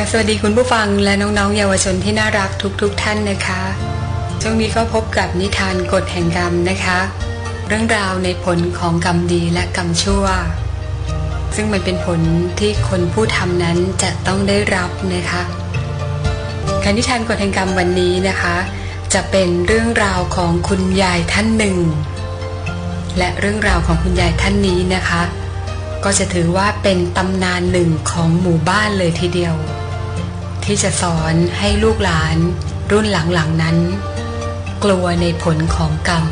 ค่ะสวัสดีคุณผู้ฟังและน้องๆ เยาวชนที่น่ารักทุกๆทท่านนะคะ ช่วงนี้ก็พบกับนิทานกฎแห่งกรรมนะคะ เรื่องราวในผลของกรรมดีและกรรมชั่ว ซึ่งมันเป็นผลที่คนผู้ทำนั้นจะต้องได้รับนะคะการนิทานกฎแห่งกรรมวันนี้นะคะ จะเป็นเรื่องราวของคุณยายท่านหนึ่ง และเรื่องราวของคุณยายท่านนี้นะคะก็จะถือว่าเป็นตำนานหนึ่งของหมู่บ้านเลยทีเดียว ที่จะสอนให้ลูกหลานรุ่นหลังๆนั้น กลัวในผลของกรรม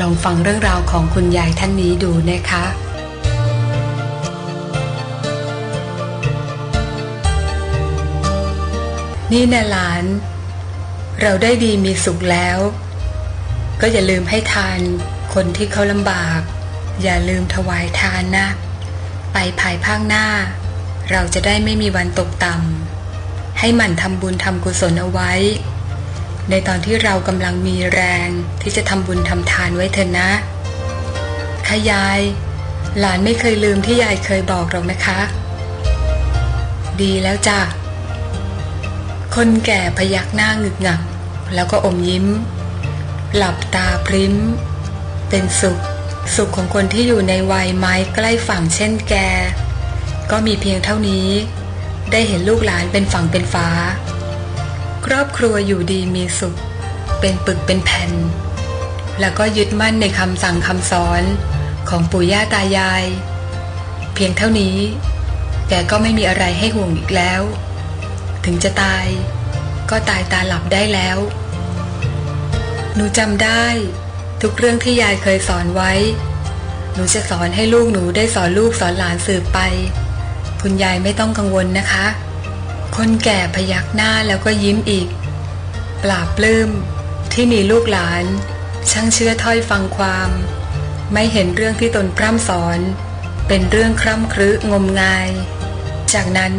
ลองฟังเรื่องราวของคุณยายท่านนี้ดูนะคะนี่นะหลาน เราได้ดีมีสุขแล้ว ก็อย่าลืมให้ทานคนที่เขาลำบาก อย่าลืมถวายทานนะ ไปภายภาคหน้า เราจะได้ไม่มีวันตกต่ำ ให้หมั่นทำบุญทำกุศลเอาไว้ ในตอนที่เรากำลังมีแรงที่จะทำบุญทำทานไว้เถอะนะค่ะยาย หลานไม่เคยลืมที่ยายเคยบอกหรอกนะคะ ดีแล้วจ้ะ คนแก่พยักหน้าหงึกงัก แล้วก็อมยิ้ม หลับตาพริ้ม เป็นสุข สุขของคนที่อยู่ในวัยไม้ใกล้ฝั่งเช่นแก ก็มีเพียงเท่านี้ ได้เห็นลูกหลานเป็นฝั่งเป็นฟ้า ครอบครัวอยู่ดีมีสุข เป็นปึกเป็นแผ่น แล้วก็ยึดมั่นในคำสั่งคำสอนของปู่ย่าตายาย เพียงเท่านี้ แกก็ไม่มีอะไรให้ห่วงอีกแล้ว ถึงจะตาย ก็ตายตาหลับได้แล้ว หนูจำได้ ทุกเรื่องที่ยายเคยสอนไว้ หนูจะสอนให้ลูกหนูได้สอนลูกสอนหลานสืบไป คุณยายไม่ต้องกังวลนะคะ คนแก่พยักหน้าแล้วก็ยิ้มอีก ปราบปลื้มที่มีลูกหลาน ช่างเชื่อถ้อยฟังความ ไม่เห็นเรื่องที่ตนพร่ำสอน เป็นเรื่องคร่ำครึงมงาย จากนั้น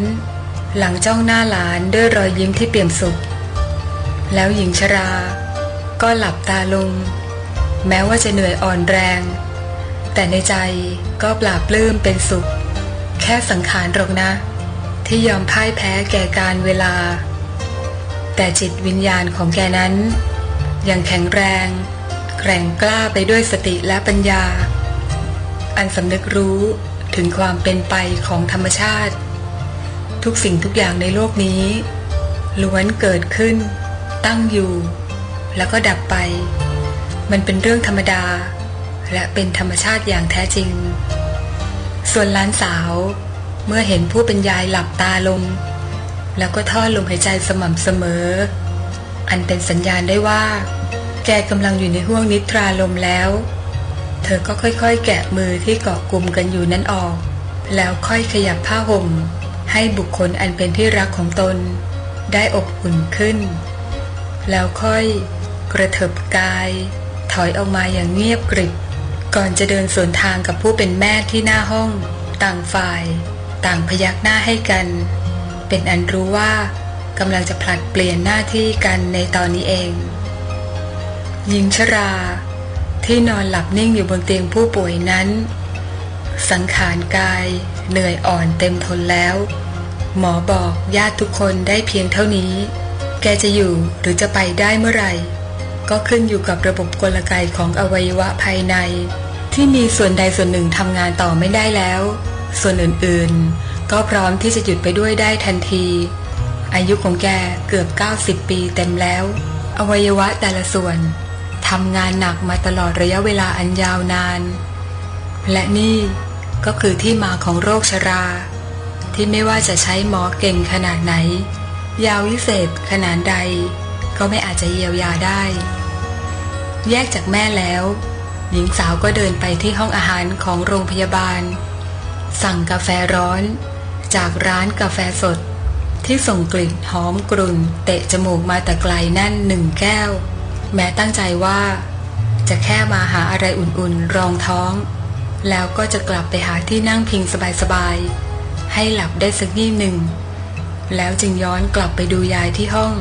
หลังจ้องหน้าหลานด้วยรอยยิ้มที่เปี่ยมสุข แล้วหญิงชราก็หลับตาลง แม้ว่าจะเหนื่อยอ่อนแรง แต่ในใจก็ปราบปลื้มเป็นสุข แค่สังขารหรอกนะ ที่ยอมพ่ายแพ้แก่การเวลา แต่จิตวิญญาณของแกนั้น ยังแข็งแรง แกร่งกล้าไปด้วยสติและปัญญา อันสำนึกรู้ถึงความเป็นไปของธรรมชาติ ทุกสิ่งทุกอย่างในโลกนี้ล้วนเกิดขึ้น ตั้งอยู่ แล้วก็ดับไป มันเป็นเรื่องธรรมดา และเป็นธรรมชาติอย่างแท้จริง ส่วนหล้านสาวเมื่อเห็นผู้เป็นยายหลับตาลง แล้วก็ทอดลมหายใจสม่ำเสมอ อันเป็นสัญญาณได้ว่า แกกำลังอยู่ในห้วงนิทราลมแล้ว เธอก็ค่อยๆ แกะมือที่เกาะกลุ่มกันอยู่นั้นออก แล้วค่อยขยับผ้าห่ม ให้บุคคลอันเป็นที่รักของตน ได้อบอุ่นขึ้น แล้วค่อยกระเถิบกาย ถอยออกมาอย่างเงียบกริบ ก่อนจะเดินสวนทางกับผู้เป็นแม่ที่หน้าห้อง ต่างฝ่าย ต่างพยักหน้าให้กัน เป็นอันรู้ว่ากำลังจะผลัดเปลี่ยนหน้าที่กันในตอนนี้เอง หญิงชราที่นอนหลับนิ่งอยู่บนเตียงผู้ป่วยนั้น สังขารกายเหนื่อยอ่อนเต็มทนแล้ว หมอบอกญาติทุกคนได้เพียงเท่านี้ แกจะอยู่หรือจะไปได้เมื่อไหร่ ก็ขึ้นอยู่กับระบบกลไกของอวัยวะภายใน ที่มีส่วนใดส่วนหนึ่งทำงานต่อไม่ได้แล้ว ส่วนอื่นๆ ก็พร้อมที่จะหยุดไปด้วยได้ทันที อายุของแกเกือบ 90 ปีเต็มแล้ว อวัยวะแต่ละส่วนทำงานหนักมาตลอดระยะเวลาอันยาวนาน และนี่ก็คือที่มาของโรคชรา ที่ไม่ว่าจะใช้หมอเก่งขนาดไหน ยาวิเศษขนาดใด ก็ไม่อาจจะเยียวยาได้ แยกจากแม่แล้ว หญิงสาวก็เดินไปที่ห้องอาหารของโรงพยาบาล สั่งกาแฟร้อน จากร้านกาแฟสด ที่ส่งกลิ่นหอมกรุ่น เตะจมูกมาแต่ไกลนั่นหนึ่งแก้ว แม้ตั้งใจว่า จะแค่มาหาอะไรอุ่นๆ รองท้อง แล้วก็จะกลับไปหาที่นั่งพิงสบายๆให้หลับได้สักนิดหนึ่งแล้วจึงย้อนกลับไปดูยายที่ห้อง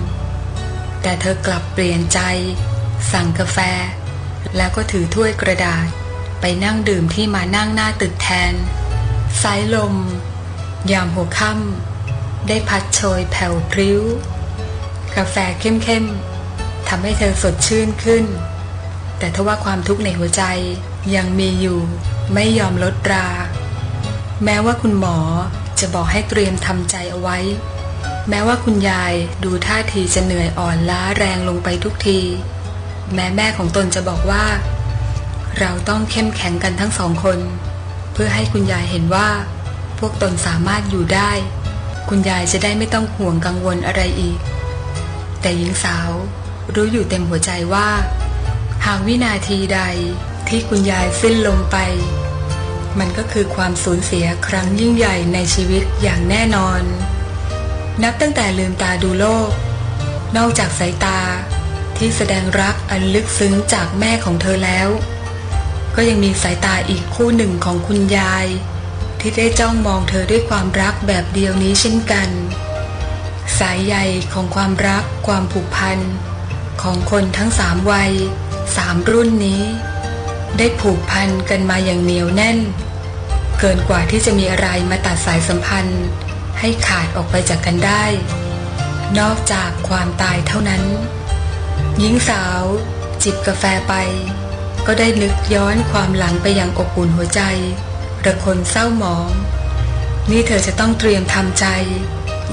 แต่เธอกลับเปลี่ยนใจ สั่งกาแฟ แล้วก็ถือถ้วยกระดาษ ไปนั่งดื่มที่มานั่งหน้าตึกแทน สายลม ยามหัวค่ำได้พัดโชยแผ่วพริ้ว กาแฟเข้มๆทำให้เธอสดชื่นขึ้น แต่ทว่าความทุกข์ในหัวใจยังมีอยู่ไม่ยอมลดรา แม้ว่าคุณหมอจะบอกให้เตรียมทำใจเอาไว้ แม้ว่าคุณยายดูท่าทีจะเหนื่อยอ่อนล้าแรงลงไปทุกที แม้แม่ของตนจะบอกว่า เราต้องเข้มแข็งกันทั้งสองคน เพื่อให้คุณยายเห็นว่า พวกตนสามารถอยู่ได้ คุณยายจะได้ไม่ต้องห่วงกังวลอะไรอีก แต่หญิงสาวรู้อยู่เต็มหัวใจว่า หากวินาทีใดที่คุณยายสิ้นลมไป มันก็คือความสูญเสียครั้งยิ่งใหญ่ในชีวิตอย่างแน่นอน นับตั้งแต่ลืมตาดูโลก นอกจากสายตาที่แสดงรักอันลึกซึ้งจากแม่ของเธอแล้ว ก็ยังมีสายตาอีกคู่หนึ่งของคุณยาย ที่ได้จ้องมองเธอด้วยความรักแบบเดียวนี้เช่นกัน สายใยของความรักความผูกพัน ของคนทั้งสามวัยสามรุ่นนี้ ได้ผูกพันกันมาอย่างเหนียวแน่น เกินกว่าที่จะมีอะไรมาตัดสายสัมพันธ์ ให้ขาดออกไปจากกันได้ นอกจากความตายเท่านั้น หญิงสาวจิบกาแฟไป ก็ได้นึกย้อนความหลังไปอย่างอบอุ่นหัวใจ ระคนเศร้าหมอง นี่เธอจะต้องเตรียมทำใจ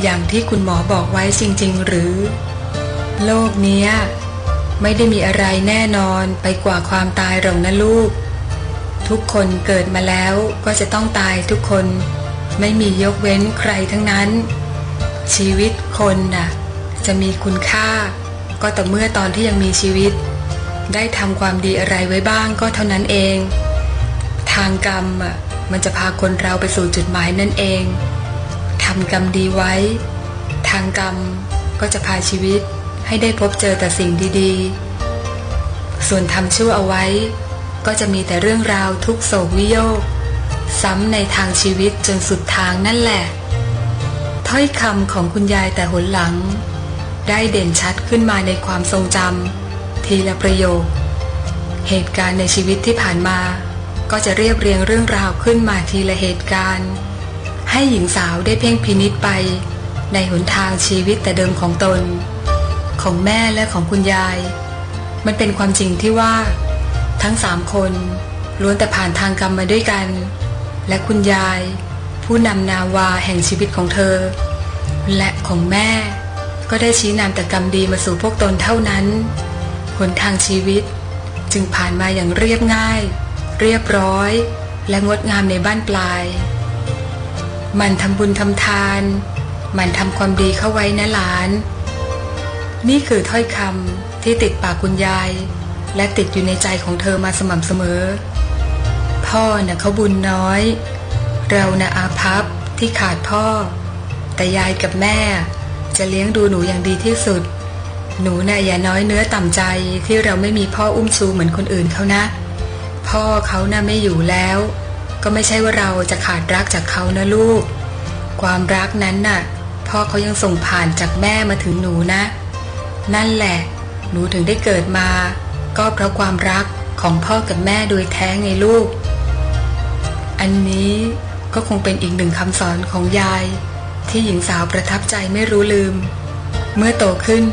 อย่างที่คุณหมอบอกไว้จริง ๆ หรือ โลกเนี้ย ไม่ได้มีอะไรแน่นอนไปกว่าความตายหรอกนะลูก ทุกคนเกิดมาแล้วก็จะต้องตายทุกคน ไม่มียกเว้นใครทั้งนั้น ชีวิตคนน่ะ จะมีคุณค่า ก็แต่อเมื่อตอนที่ยังมีชีวิต ได้ทำความดีอะไรไว้บ้างก็เท่านั้นเอง ทางกรรมอะมันจะพาคนเราไปสู่จุดหมายนั่นเองทำกรรมดีไว้ ทางกรรมก็จะพาชีวิตให้ได้พบเจอแต่สิ่งดีๆ ส่วนทำชั่วเอาไว้ ก็จะมีแต่เรื่องราวทุกโศกวิโยค ซ้ำในทางชีวิตจนสุดทางนั่นแหละ ถ้อยคำของคุณยายแต่หนหลัง ได้เด่นชัดขึ้นมาในความทรงจำทีละประโยค เหตุการณ์ในชีวิตที่ผ่านมา ก็จะเรียบเรียงเรื่องราวขึ้นมาทีละเหตุการณ์ ให้หญิงสาวได้เพ่งพินิษไป ในหนทางชีวิตแต่เดิมของตน ของแม่และของคุณยาย มันเป็นความจริงที่ว่า ทั้งสามคนล้วนแต่ผ่านทางกรรมมาด้วยกัน และคุณยาย ผู้นำนาวาแห่งชีวิตของเธอ และของแม่ ก็ได้ชี้นำแต่กรรมดีมาสู่พวกตนเท่านั้นหนทางชีวิตจึงผ่านมาอย่างเรียบง่าย เรียบร้อย และงดงามในบ้านปลาย มันทำบุญทำทาน มันทำความดีเข้าไว้นะหลาน นี่คือถ้อยคำที่ติดปากคุณยาย และติดอยู่ในใจของเธอมาสม่ำเสมอ พ่อน่ะเขาบุญน้อย เราน่ะอาภัพที่ขาดพ่อ แต่ยายกับแม่จะเลี้ยงดูหนูอย่างดีที่สุด หนูน่ะอย่าน้อยเนื้อต่ำใจที่เราไม่มีพ่ออุ้มชูเหมือนคนอื่นเขานะ พ่อเขาน่ะไม่อยู่แล้ว ก็ไม่ใช่ว่าเราจะขาดรักจากเขานะลูก ความรักนั้นน่ะ พ่อเขายังส่งผ่านจากแม่มาถึงหนูนะ นั่นแหละ หนูถึงได้เกิดมา ก็เพราะความรักของพ่อกับแม่โดยแท้ไงลูก อันนี้ก็คงเป็นอีกหนึ่งคำสอนของยาย ที่หญิงสาวประทับใจไม่รู้ลืม เมื่อโตขึ้น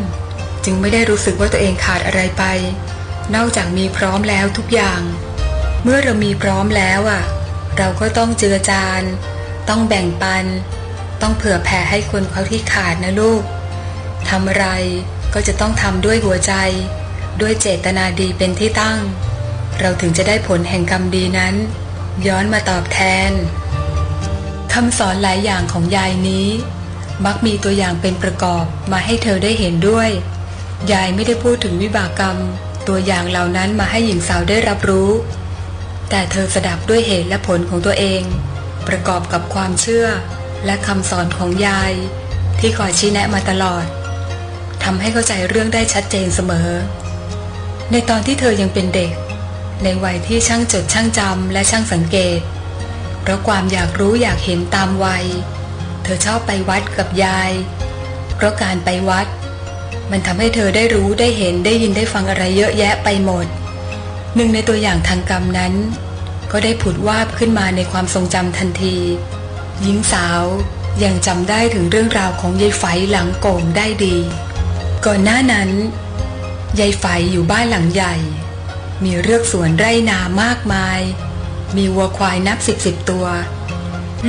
จึงไม่ได้รู้สึกว่าตัวเองขาดอะไรไป นอกจากมีพร้อมแล้วทุกอย่าง เมื่อเรามีพร้อมแล้วอะ เราก็ต้องเจือจาน ต้องแบ่งปัน ต้องเผื่อแผ่ให้คนเขาที่ขาดนะลูกทำอะไรก็จะต้องทำด้วยหัวใจ ด้วยเจตนาดีเป็นที่ตั้ง เราถึงจะได้ผลแห่งกรรมดีนั้น ย้อนมาตอบแทนคำสอนหลายอย่างของยายนี้ มักมีตัวอย่างเป็นประกอบมาให้เธอได้เห็นด้วย ยายไม่ได้พูดถึงวิบากกรรม ตัวอย่างเหล่านั้นมาให้หญิงสาวได้รับรู้ แต่เธอสดับด้วยเหตุและผลของตัวเอง ประกอบกับความเชื่อและคำสอนของยาย ที่คอยชี้แนะมาตลอดทำให้เข้าใจเรื่องได้ชัดเจนเสมอ ในตอนที่เธอยังเป็นเด็ก ในวัยที่ช่างจดช่างจำและช่างสังเกต เพราะความอยากรู้อยากเห็นตามวัย เธอชอบไปวัดกับยาย เพราะการไปวัด มันทำให้เธอได้รู้ได้เห็นได้ยินได้ฟังอะไรเยอะแยะไปหมด หนึ่งในตัวอย่างทางกรรมนั้น ก็ได้ผุดวาบขึ้นมาในความทรงจำทันที หญิงสาวยังจำได้ถึงเรื่องราวของยายไฝหลังโก่งได้ดี ก่อนหน้านั้นยายไฝอยู่บ้านหลังใหญ่ มีเรือกสวนไร่นามากมาย มีวัวควายนับสิบสิบตัว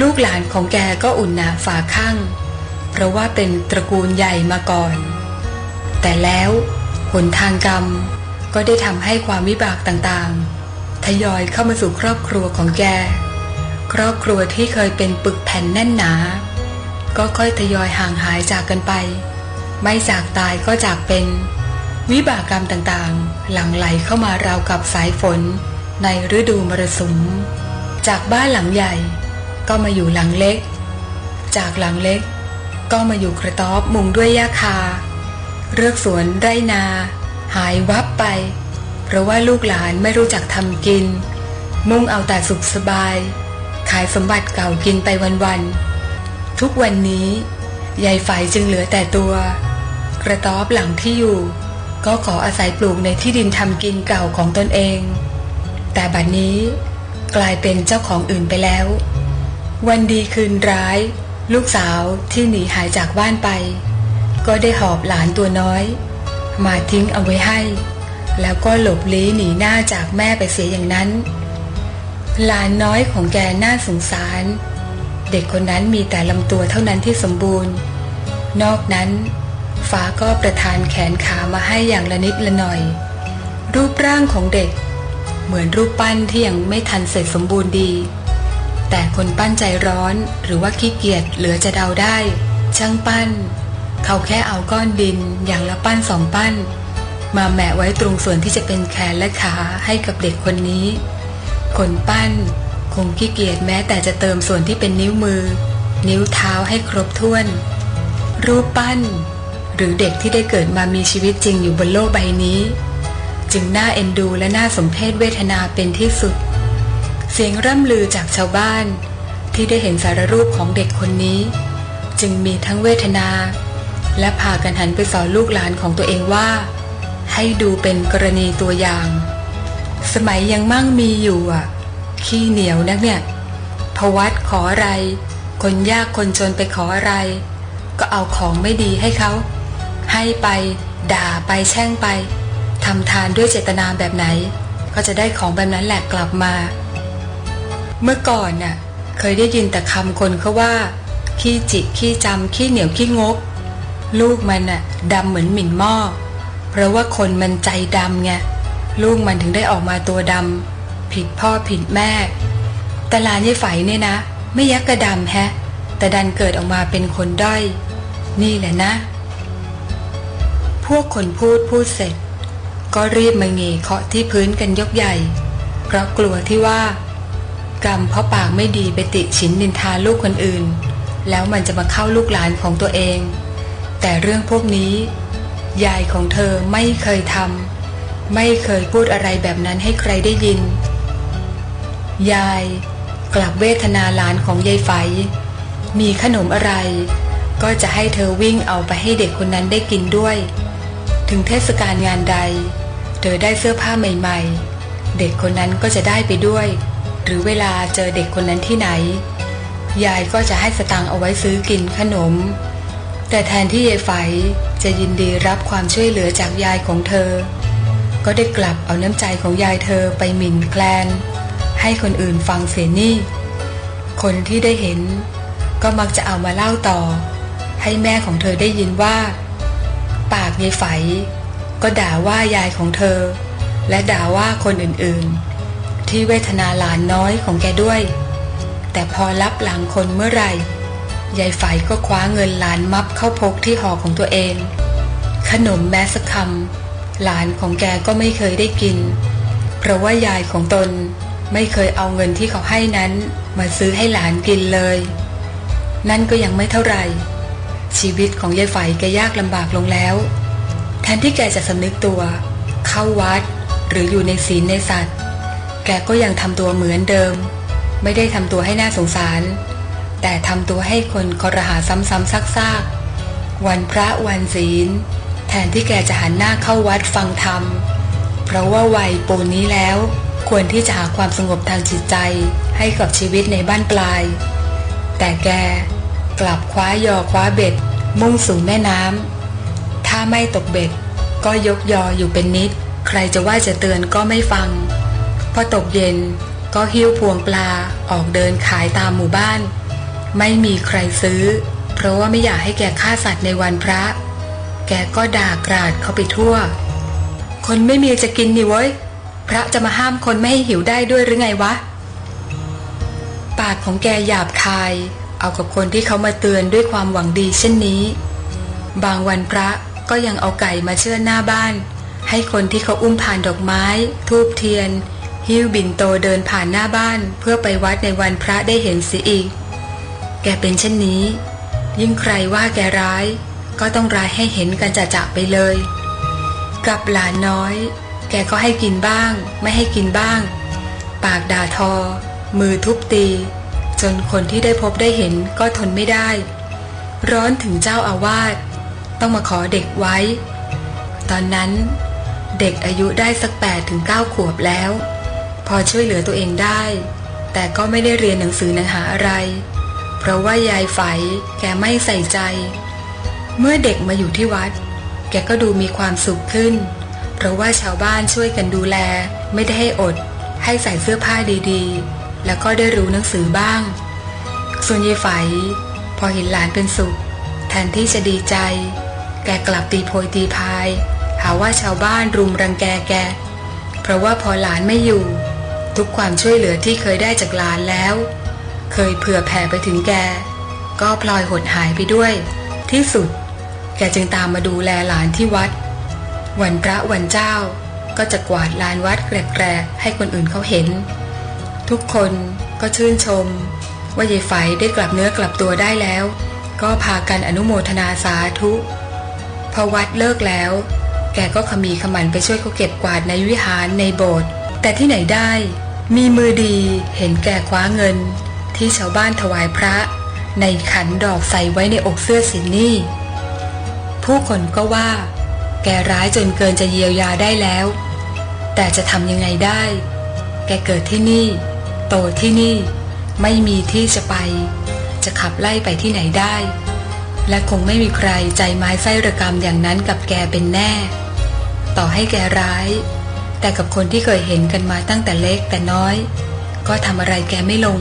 ลูกหลานของแกก็อุ่นหนาฝาข้างเพราะว่าเป็นตระกูลใหญ่มาก่อน แต่แล้วหนทางกรรมก็ได้ทำให้ความวิบากต่างๆ ทยอยเข้ามาสู่ครอบครัวของแก ครอบครัวที่เคยเป็นปึกแผ่นแน่นหนา ก็ค่อยทยอยห่างหายจากกันไป ไม่จากตายก็จากเป็น วิบากกรรมต่างๆ หลั่งไหลเข้ามาราวกับสายฝน ในฤดูมรสุม จากบ้านหลังใหญ่ ก็มาอยู่หลังเล็ก จากหลังเล็ก ก็มาอยู่กระต๊อบมุงด้วยหญ้าคา เรือกสวนไรนา หายวับไป เพราะว่าลูกหลานไม่รู้จักทำกิน มุ่งเอาแต่สุขสบาย ขายสมบัติเก่ากินไปวันๆทุกวันนี้ยายฝ่ายจึงเหลือแต่ตัว กระต๊อบหลังที่อยู่ ก็ขออาศัยปลูกในที่ดินทำกินเก่าของตนเอง แต่บัดนี้กลายเป็นเจ้าของอื่นไปแล้ว วันดีคืนร้าย ลูกสาวที่หนีหายจากบ้านไป ก็ได้หอบหลานตัวน้อย มาทิ้งเอาไว้ให้ แล้วก็หลบลี้หนีหน้าจากแม่ไปเสียอย่างนั้น หลานน้อยของแกน่าสงสาร เด็กคนนั้นมีแต่ลำตัวเท่านั้นที่สมบูรณ์ นอกนั้น ฟ้าก็ประทานแขนขามาให้อย่างละนิดละหน่อย รูปร่างของเด็ก เหมือนรูปปั้นที่ยังไม่ทันเสร็จสมบูรณ์ดี แต่คนปั้นใจร้อนหรือว่าขี้เกียจเหลือจะเดาได้ ช่างปั้น เขาแค่เอาก้อนดินอย่างละปั้นสองปั้น มาแมะไว้ตรงส่วนที่จะเป็นแขนและขาให้กับเด็กคนนี้ คนปั้นคงขี้เกียจแม้แต่จะเติมส่วนที่เป็นนิ้วมือ นิ้วเท้าให้ครบถ้วน รูปปั้น หรือเด็กที่ได้เกิดมามีชีวิตจริงอยู่บนโลกใบนี้ จึงน่าเอ็นดูและน่าสมเพชเวทนาเป็นที่สุด เสียงร่ำลือจากชาวบ้าน ที่ได้เห็นสารรูปของเด็กคนนี้ จึงมีทั้งเวทนา และพากันหันไปสอนลูกหลานของตัวเองว่า ให้ดูเป็นกรณีตัวอย่าง สมัยยังมั่งมีอยู่อะ ขี้เหนียวนักเนี่ยพวัดขออะไร คนยากคนจนไปขออะไรก็เอาของไม่ดีให้เขา ให้ไป ด่าไปแช่งไปทำทานด้วยเจตนาแบบไหน ก็จะได้ของแบบนั้นแหละกลับมา เมื่อก่อนน่ะเคยได้ยินแต่คำคนเขาว่า ขี้จิกขี้จำขี้เหนียวขี้งก ลูกมันน่ะดำเหมือนหมิ่นหม้อเพราะว่าคนมันใจดำไงลูกมันถึงได้ออกมาตัวดำผิดพ่อผิดแม่แต่ลานยายไฝเนี่ยนะ ไม่ยักกระดำแฮะ แต่ดันเกิดออกมาเป็นคนด้อย นี่แหละนะ วกคนพูดพูดเสร็จ ก็รีบมาเงยเคาะที่พื้นกันยกใหญ่ เพราะกลัวที่ว่ากรรมเพราะปากไม่ดีไปติฉินนินทาลูกคนอื่น แล้วมันจะมาเข้าลูกหลานของตัวเอง แต่เรื่องพวกนี้ ยายของเธอไม่เคยทำไม่เคยพูดอะไรแบบนั้นให้ใครได้ยิน ยายกลับเวทนาหลานของยายไฝมีขนมอะไร ก็จะให้เธอวิ่งเอาไปให้เด็กคนนั้นได้กินด้วย ถึงเทศกาลงานใด เธอได้เสื้อผ้าใหม่ๆ เด็กคนนั้นก็จะได้ไปด้วย หรือเวลาเจอเด็กคนนั้นที่ไหน ยายก็จะให้สตังเอาไว้ซื้อกินขนม แต่แทนที่ยายไฝจะยินดีรับความช่วยเหลือจากยายของเธอ ก็ได้กลับเอาน้ำใจของยายเธอไปหมิ่นแคลน ให้คนอื่นฟังเสียนี่ คนที่ได้เห็นก็มักจะเอามาเล่าต่อ ให้แม่ของเธอได้ยินว่า ปากยายไฝก็ด่าว่ายายของเธอ และด่าว่าคนอื่นๆ ที่เวทนาหลานน้อยของแกด้วย แต่พอรับหลังคนเมื่อไหร่ยายไฝก็คว้าเงินหลานมับเข้าพกที่ห่อของตัวเอง ขนมแม้สักคำหลานของแกก็ไม่เคยได้กิน เพราะว่ายายของตนไม่เคยเอาเงินที่เขาให้นั้น มาซื้อให้หลานกินเลย นั่นก็ยังไม่เท่าไหร่ ชีวิตของยายไฝแกยากลำบากลงแล้ว แทนที่แกจะสำนึกตัว เข้าวัด หรืออยู่ในศีลในสัตว์ แกก็ยังทำตัวเหมือนเดิม ไม่ได้ทำตัวให้น่าสงสาร แต่ทำตัวให้คนคอรหาซ้ำๆซากๆ วันพระวันศีล แทนที่แกจะหันหน้าเข้าวัดฟังธรรม เพราะว่าวัยปูนนี้แล้ว ควรที่จะหาความสงบทางจิตใจให้กับชีวิตในบ้านปลาย แต่แก กลับคว้ายอคว้าเบ็ด มุ่งสู่แม่น้ำถ้าไม่ตกเบ็ด ก็ยกยออยู่เป็นนิด ใครจะว่าจะเตือนก็ไม่ฟัง พอตกเย็นก็หิ้วพวงปลาออกเดินขายตามหมู่บ้าน ไม่มีใครซื้อ เพราะว่าไม่อยากให้แกฆ่าสัตว์ในวันพระ แกก็ด่ากราดเข้าไปทั่ว คนไม่มีจะกินนี่เว้ย พระจะมาห้ามคนไม่ให้หิวได้ด้วยหรือไงวะ ปากของแกหยาบคาย เอากับคนที่เขามาเตือนด้วยความหวังดีเช่นนี้ บางวันพระก็ยังเอาไก่มาเชื่อหน้าบ้าน ให้คนที่เขาอุ้มผ่านดอกไม้ ทูบเทียน หิ้วบินโตเดินผ่านหน้าบ้าน เพื่อไปวัดในวันพระได้เห็นเสียอีก แกเป็นเช่นนี้ ยิ่งใครว่าแกร้าย ก็ต้องร้ายให้เห็นกันจะจะๆไปเลย กับหลานน้อย แกก็ให้กินบ้าง ไม่ให้กินบ้าง ปากด่าทอ มือทุบตี จนคนที่ได้พบได้เห็นก็ทนไม่ได้ ร้อนถึงเจ้าอาวาสต้องมาขอเด็กไว้ ตอนนั้น เด็กอายุได้สักแปดถึงเก้าขวบแล้ว พอช่วยเหลือตัวเองได้ แต่ก็ไม่ได้เรียนหนังสือหนังหาอะไร เพราะว่ายายไฝแกไม่ใส่ใจ เมื่อเด็กมาอยู่ที่วัด แกก็ดูมีความสุขขึ้น เพราะว่าชาวบ้านช่วยกันดูแล ไม่ได้ให้อด ให้ใส่เสื้อผ้าดีๆ แล้วก็ได้รู้หนังสือบ้าง ส่วนยายไฝพอเห็นหลานเป็นสุข แทนที่จะดีใจ แกกลับตีโพยตีพาย หาว่าชาวบ้านรุมรังแกแก เพราะว่าพอหลานไม่อยู่ ทุกความช่วยเหลือที่เคยได้จากหลานแล้ว เคยเผื่อแผ่ไปถึงแก ก็พลอยหดหายไปด้วย ที่สุด แกจึงตามมาดูแลหลานที่วัด วันพระวันเจ้าก็จะกวาดลานวัดแกรกๆให้คนอื่นเขาเห็น ทุกคนก็ชื่นชม ว่ายายไฝได้กลับเนื้อกลับตัวได้แล้ว ก็พากันอนุโมทนาสาธุพอวัดเลิกแล้ว แกก็ขมีขมันไปช่วยเขาเก็บกวาดในวิหารในโบสถ์แต่ที่ไหนได้ มีมือดีเห็นแกคว้าเงิน ที่ชาวบ้านถวายพระ ในขันดอกใส่ไว้ในอกเสื้อสินนี่ ผู้คนก็ว่า แกร้ายจนเกินจะเยียวยาได้แล้ว แต่จะทำยังไงได้ แกเกิดที่นี่ โตที่นี่ไม่มีที่จะไป จะขับไล่ไปที่ไหนได้ และคงไม่มีใครใจไม้ไส้ระกรรมอย่างนั้นกับแกเป็นแน่ ต่อให้แกร้าย แต่กับคนที่เคยเห็นกันมาตั้งแต่เล็กแต่น้อย ก็ทำอะไรแกไม่ลง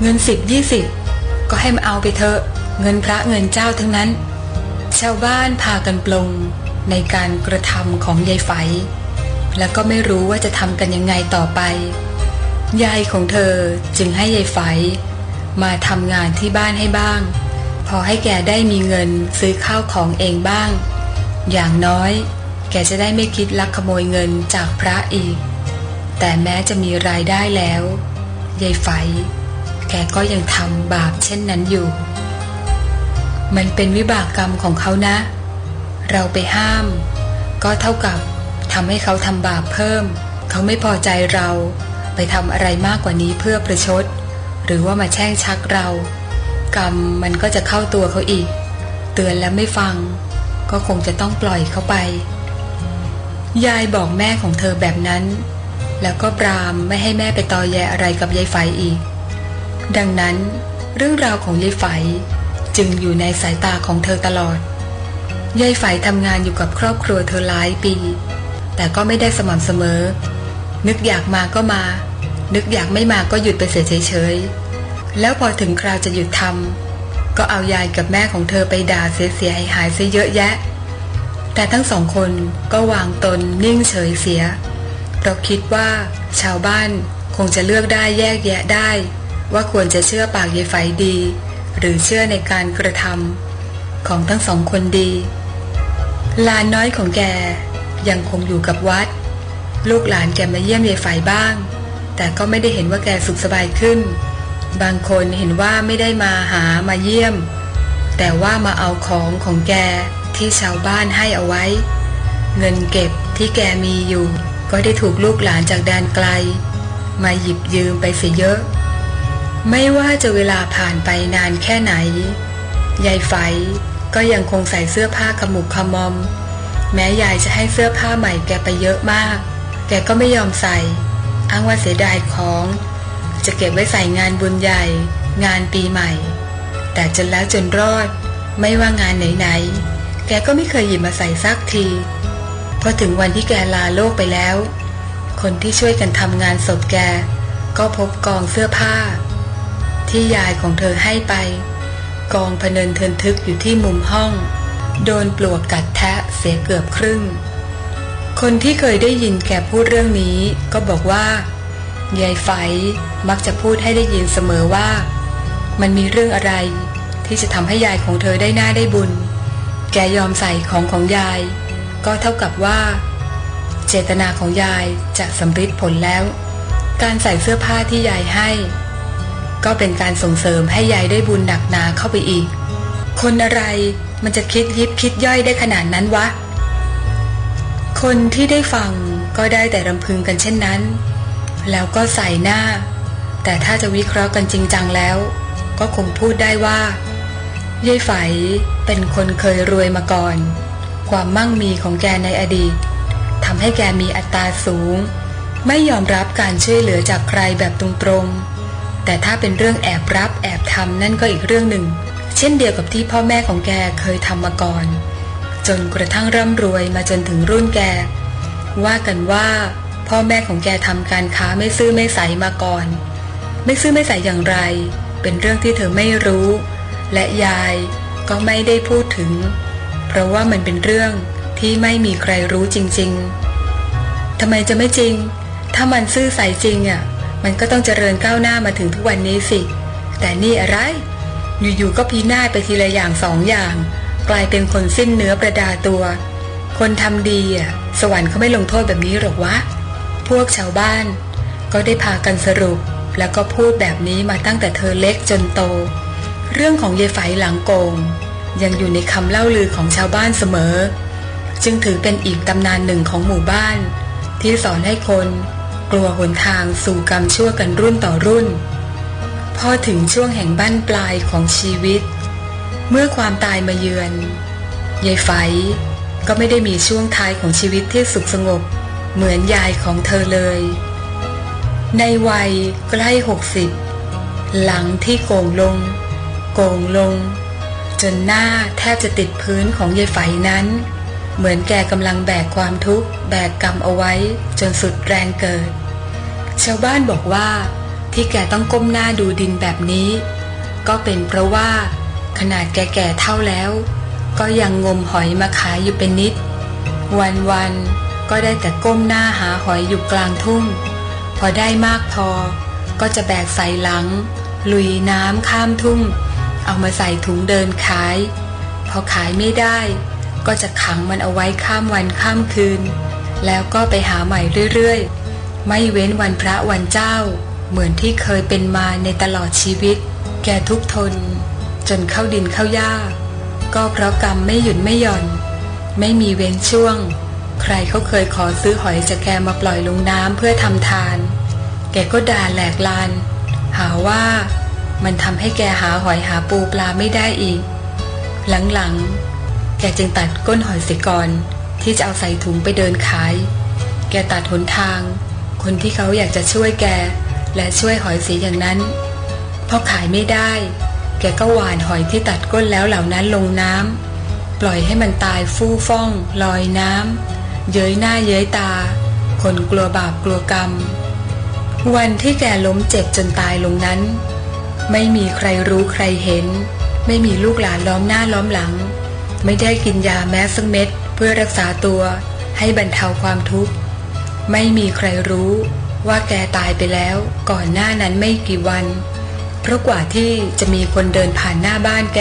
เงินสิบยี่สิบก็ให้มาเอาไปเถอะ เงินพระเงินเจ้าทั้งนั้น ชาวบ้านพากันปลงในการกระทำของยายไฝแล้วก็ไม่รู้ว่าจะทำกันยังไงต่อไป ยายของเธอจึงให้ยายไฝมาทำงานที่บ้านให้บ้าง พอให้แกได้มีเงินซื้อข้าวของเองบ้าง อย่างน้อย แกจะได้ไม่คิดลักขโมยเงินจากพระอีก แต่แม้จะมีรายได้แล้วยายไฝแกก็ยังทำบาปเช่นนั้นอยู่ มันเป็นวิบากกรรมของเขานะ เราไปห้าม ก็เท่ากับทำให้เขาทำบาปเพิ่ม เขาไม่พอใจเรา ไปทำอะไรมากกว่านี้เพื่อประชด หรือว่ามาแช่งชักเรา กรรมมันก็จะเข้าตัวเขาอีก เตือนแล้วไม่ฟัง ก็คงจะต้องปล่อยเขาไป ยายบอกแม่ของเธอแบบนั้น แล้วก็ปรามไม่ให้แม่ไปตอแยอะไรกับยายไฝอีก ดังนั้นเรื่องราวของยายไฝจึงอยู่ในสายตาของเธอตลอด ยายไฝทำงานอยู่กับครอบครัวเธอหลายปี แต่ก็ไม่ได้สม่ำเสมอ นึกอยากมาก็มา นึกอยากไม่มาก็หยุดไปเสียเฉยๆ แล้วพอถึงคราวจะหยุดทำก็เอายายกับแม่ของเธอไปด่าเสียๆให้หายเสียเยอะแยะ แต่ทั้งสองคนก็วางตนนิ่งเฉยเสีย เพราะคิดว่าชาวบ้านคงจะเลือกได้แยกแยะได้ ว่าควรจะเชื่อปากยายไฝดี หรือเชื่อในการกระทำของทั้งสองคนดี ลานน้อยของแกยังคงอยู่กับวัด ลูกหลานแกมาเยี่ยมยายไฝบ้าง แต่ก็ไม่ได้เห็นว่าแกสุขสบายขึ้น บางคนเห็นว่าไม่ได้มาหามาเยี่ยม แต่ว่ามาเอาของของแกที่ชาวบ้านให้เอาไว้ เงินเก็บที่แกมีอยู่ ก็ได้ถูกลูกหลานจากแดนไกล มาหยิบยืมไปเสียเยอะ ไม่ว่าจะเวลาผ่านไปนานแค่ไหนยายไฝก็ยังคงใส่เสื้อผ้าขมุกขมอม แม้ยายจะให้เสื้อผ้าใหม่แกไปเยอะมาก กก็ไม่ยอมใส่ อ้างว่าเสียดายของ จะเก็บไว้ใส่งานบุญใหญ่ งานปีใหม่ แต่จนแล้วจนรอด ไม่ว่างานไหนๆ แกก็ไม่เคยหยิบมาใส่ซักที พอถึงวันที่แกลาโลกไปแล้ว คนที่ช่วยกันทำงานศพแก ก็พบกองเสื้อผ้า ที่ยายของเธอให้ไป กองพเนินเทินทึกอยู่ที่มุมห้อง โดนปลวกกัดแทะเสียเกือบครึ่ง คนที่เคยได้ยินแกพูดเรื่องนี้ ก็บอกว่ายายไฝมักจะพูดให้ได้ยินเสมอว่า มันมีเรื่องอะไร ที่จะทำให้ยายของเธอได้หน้าได้บุญ แกยอมใส่ของของยาย ก็เท่ากับว่า เจตนาของยายจะสำเร็จผลแล้ว การใส่เสื้อผ้าที่ยายให้ ก็เป็นการส่งเสริมให้ยายได้บุญหนักหนาเข้าไปอีก คนอะไรมันจะคิดยิบคิดย่อยได้ขนาดนั้นวะ คนที่ได้ฟังก็ได้แต่รำพึงกันเช่นนั้น แล้วก็ใส่หน้า แต่ถ้าจะวิเคราะห์กันจริงจังแล้ว ก็คงพูดได้ว่ายายไฝเป็นคนเคยรวยมาก่อน ความมั่งมีของแกในอดีตทำให้แกมีอัตราสูง ไม่ยอมรับการช่วยเหลือจากใครแบบตรงๆ แต่ถ้าเป็นเรื่องแอบรับแอบทำนั่นก็อีกเรื่องหนึ่ง เช่นเดียวกับที่พ่อแม่ของแกเคยทำมาก่อน จนกระทั่งร่ำรวยมาจนถึงรุ่นแก ว่ากันว่าพ่อแม่ของแกทำการค้าไม่ซื่อไม่ใสมาก่อน ไม่ซื่อไม่ใสอย่างไร เป็นเรื่องที่เธอไม่รู้ และยายก็ไม่ได้พูดถึง เพราะว่ามันเป็นเรื่องที่ไม่มีใครรู้จริง ๆทำไมจะไม่จริง ถ้ามันซื่อใสจริงอะ มันก็ต้องเจริญก้าวหน้ามาถึงทุกวันนี้สิ แต่นี่อะไร อยู่ๆก็พีหน้าไปทีละอย่างสองอย่าง กลายเป็นคนสิ้นเนื้อประดาตัว คนทำดีอะสวรรค์เขาไม่ลงโทษแบบนี้หรอกวะ พวกชาวบ้าน ก็ได้พากันสรุปแล้วก็พูดแบบนี้มาตั้งแต่เธอเล็กจนโต เรื่องของเยายไฝหลังโกง ยังอยู่ในคำเล่าลือของชาวบ้านเสมอ จึงถือเป็นอีกตำนานหนึ่งของหมู่บ้าน ที่สอนให้คนกลัวหนทางสู่กรรมชั่วกันรุ่นต่อรุ่น พอถึงช่วงแห่งบั้นปลายของชีวิต เมื่อความตายมาเยือนยายไฝก็ไม่ได้มีช่วงท้ายของชีวิตที่สุขสงบ เหมือนยายของเธอเลย ในวัยใกล้หกสิบหลังที่โก่งลง โก่งลง จนหน้าแทบจะติดพื้นของยายไฝนั้น เหมือนแกกำลังแบกความทุกข์ แบกกรรมเอาไว้จนสุดแรงเกิด ชาวบ้านบอกว่าที่แกต้องก้มหน้าดูดินแบบนี้ ก็เป็นเพราะว่า ขนาดแก่ๆเท่าแล้ว ก็ยังงมหอยมาขายอยู่เป็นนิด วันๆก็ได้แต่ก้มหน้าหาหอยอยู่กลางทุ่ง พอได้มากพอ ก็จะแบกใส่หลัง ลุยน้ำข้ามทุ่ง เอามาใส่ถุงเดินขาย พอขายไม่ได้ ก็จะขังมันเอาไว้ข้ามวันข้ามคืน แล้วก็ไปหาใหม่เรื่อยๆ ไม่เว้นวันพระวันเจ้า เหมือนที่เคยเป็นมาในตลอดชีวิต แกทุกทน จนเข้าดินเข้าหญ้า ก็เพราะกรรมไม่หยุดไม่หย่อน ไม่มีเว้นช่วง ใครเขาเคยขอซื้อหอยจากแกมาปล่อยลงน้ำเพื่อทำทาน แกก็ด่าแหลกลาน หาว่ามันทำให้แกหาหอยหาปูปลาไม่ได้อีก หลังๆ แกจึงตัดก้นหอยเสียก่อนที่จะเอาใส่ถุงไปเดินขาย แกตัดหนทาง คนที่เขาอยากจะช่วยแก และช่วยหอยเสียอย่างนั้นพอขายไม่ได้ แกก็หวานหอยที่ตัดก้นแล้วเหล่านั้นลงน้ำปล่อยให้มันตายฟู่ฟ่อง ลอยน้ำเย้ยหน้าเย้ยตา คนกลัวบาปกลัวกรรม วันที่แกล้มเจ็บจนตายลงนั้น ไม่มีใครรู้ใครเห็น ไม่มีลูกหลานล้อมหน้าล้อมหลัง ไม่ได้กินยาแม้สักเม็ด เพื่อรักษาตัวให้บรรเทาความทุกข์ ไม่มีใครรู้ว่าแกตายไปแล้วก่อนหน้านั้นไม่กี่วัน เพราะกว่าที่จะมีคนเดินผ่านหน้าบ้านแก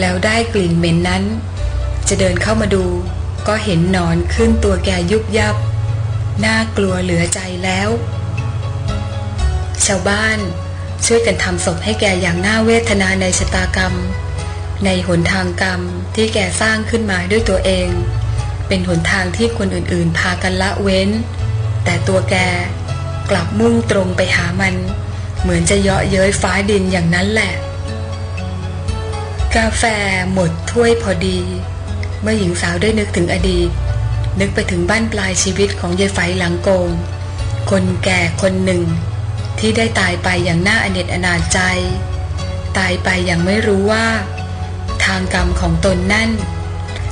แล้วได้กลิ่นเหม็นนั้น จะเดินเข้ามาดู ก็เห็นนอนขึ้นตัวแกยุบยับ น่ากลัวเหลือใจแล้ว ชาวบ้านช่วยกันทำศพให้แกอย่างน่าเวทนาในชะตากรรม ในหนทางกรรมที่แกสร้างขึ้นมาด้วยตัวเอง เป็นหนทางที่คนอื่นๆ พากันละเว้น แต่ตัวแกกลับมุ่งตรงไปหามัน เหมือนจะเยาะเย้ยฟ้าดินอย่างนั้นแหละ กาแฟหมดถ้วยพอดี เมื่อหญิงสาวได้นึกถึงอดีต นึกไปถึงบ้านปลายชีวิตของยายไฝหลังโกง คนแก่คนหนึ่ง ที่ได้ตายไปอย่างน่าอเนจอนาจใจ ตายไปอย่างไม่รู้ว่า ทางกรรมของตนนั่น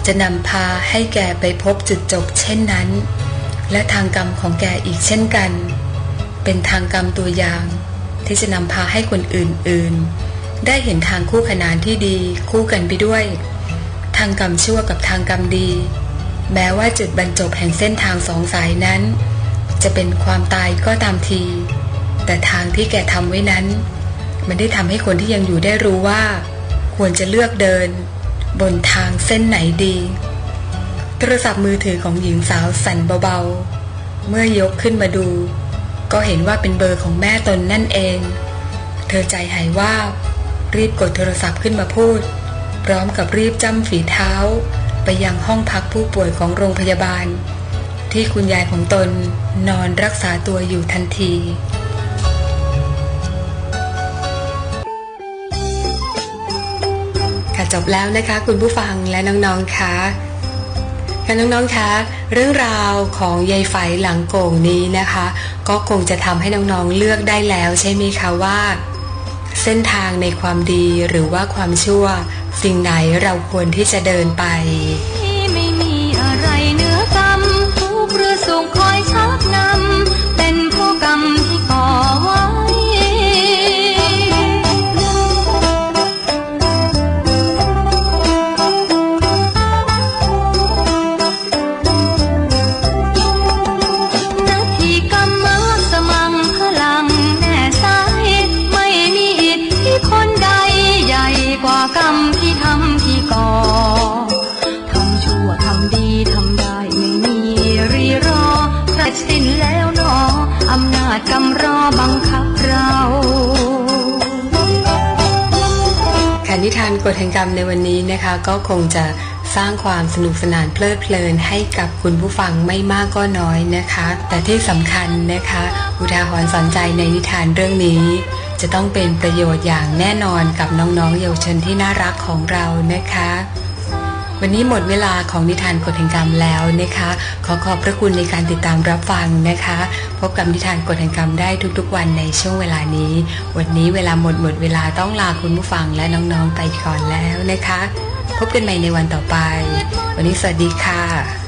จะนำพาให้แกไปพบจุดจบเช่นนั้น และทางกรรมของแกอีกเช่นกันเป็นทางกรรมตัวอย่าง ที่จะนำพาให้คนอื่นๆ ได้เห็นทางคู่ขนานที่ดีคู่กันไปด้วย ทางกรรมชั่วกับทางกรรมดี แม้ว่าจุดบรรจบแห่งเส้นทางสองสายนั้น จะเป็นความตายก็ตามที แต่ทางที่แกทำไว้นั้น มันได้ทำให้คนที่ยังอยู่ได้รู้ว่า ควรจะเลือกเดิน บนทางเส้นไหนดี โทรศัพท์มือถือของหญิงสาวสั่นเบาๆ เมื่อยกขึ้นมาดู ก็เห็นว่าเป็นเบอร์ของแม่ตนนั่นเอง เธอใจหายว่ารีบกดโทรศัพท์ขึ้นมาพูด พร้อมกับรีบจ้ำฝีเท้า ไปยังห้องพักผู้ป่วยของโรงพยาบาล ที่คุณยายของตนนอนรักษาตัวอยู่ทันทีค่ะจบแล้วนะคะคุณผู้ฟังและน้องๆคะ ค่ะน้องๆคะเรื่องราวของยายไฝหลังโก่งนี้นะคะ ก็คงจะทำให้น้องๆเลือกได้แล้วใช่ไหมคะว่า เส้นทางในความดีหรือว่าความชั่ว สิ่งไหนเราควรที่จะเดินไป ก็คงจะสร้างความสนุกสนานเพลิดเพลินให้กับคุณผู้ฟังไม่มากก็น้อยนะคะ แต่ที่สำคัญนะคะ อุทาหรณ์สอนใจในนิทานเรื่องนี้ จะต้องเป็นประโยชน์อย่างแน่นอนกับน้องๆเยาวชนที่น่ารักของเรานะคะ วันนี้หมดเวลาของนิทานกฎแห่งกรรมแล้วนะคะ ขอขอบพระคุณในการติดตามรับฟังนะคะ พบกับนิทานกฎแห่งกรรมได้ทุกๆ วันในช่วงเวลานี้ วันนี้เวลาหมดหมดเวลาต้องลาคุณผู้ฟังและน้องๆไปก่อนแล้วนะคะ พบกันใหม่ในวันต่อไป วันนี้สวัสดีค่ะ